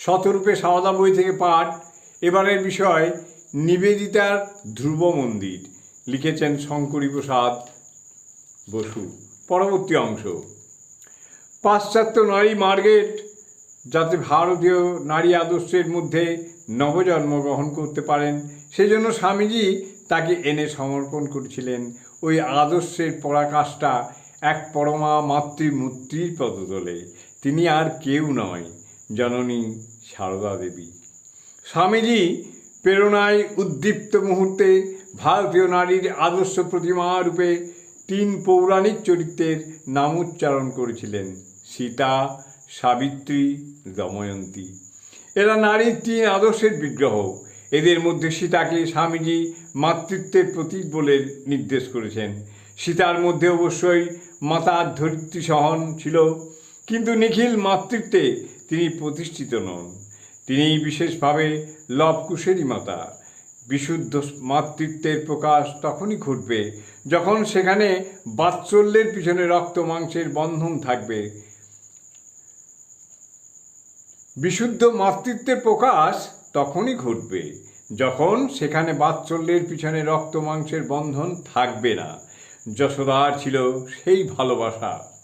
শতরূপে সারদা বই থেকে পাঠ। এবারের বিষয়, নিবেদিতার ধ্রুব মন্দির, লিখেছেন শঙ্করী প্রসাদ বসু। পরবর্তী অংশ। পাশ্চাত্য নারী মার্গেট, যাতে ভারতীয় নারী আদর্শের মধ্যে নবজন্ম গ্রহণ করতে পারেন, সেজন্য স্বামীজি তাকে এনে সমর্পণ করেছিলেন। ওই আদর্শের পরাকাষ্ঠা এক পরমা মাতৃমূর্তির পদতলে। তিনি আর কেউ নয়। জননী সারদা দেবী। স্বামীজি প্রেরণায় উদ্দীপ্ত মুহূর্তে ভারতীয় নারীর আদর্শ প্রতিমা রূপে তিন পৌরাণিক চরিত্রের নাম উচ্চারণ করেছিলেন সীতা, সাবিত্রী, দময়ন্তী। এরা নারীর তিন আদর্শের বিগ্রহ। এদের মধ্যে সীতাকে স্বামীজি মাতৃত্বের প্রতীক বলে নির্দেশ করেছেন। সীতার মধ্যে অবশ্যই মাতার ধরিত্রী সহন ছিল, কিন্তু নিখিল মাতৃত্বে তিনি প্রতিষ্ঠিত নন। তিনি বিশেষভাবে লবকুশেরই মাতা। বিশুদ্ধ মাতৃত্বের প্রকাশ তখনই ঘটবে যখন সেখানে বাৎসল্যের পিছনে রক্ত মাংসের বন্ধন থাকবে। বিশুদ্ধ মাতৃত্বের প্রকাশ তখনই ঘটবে যখন সেখানে বাৎসল্যের পিছনে রক্ত মাংসের বন্ধন থাকবে না। যশোদার ছিল সেই ভালোবাসা।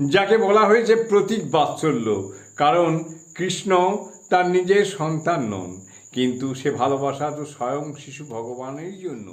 যাকে বলা হয়েছে প্রতীক বাৎসল্য, কারণ কৃষ্ণ তার নিজের সন্তান নন, কিন্তু সে ভালোবাসা তো স্বয়ং শিশু ভগবানের জন্য।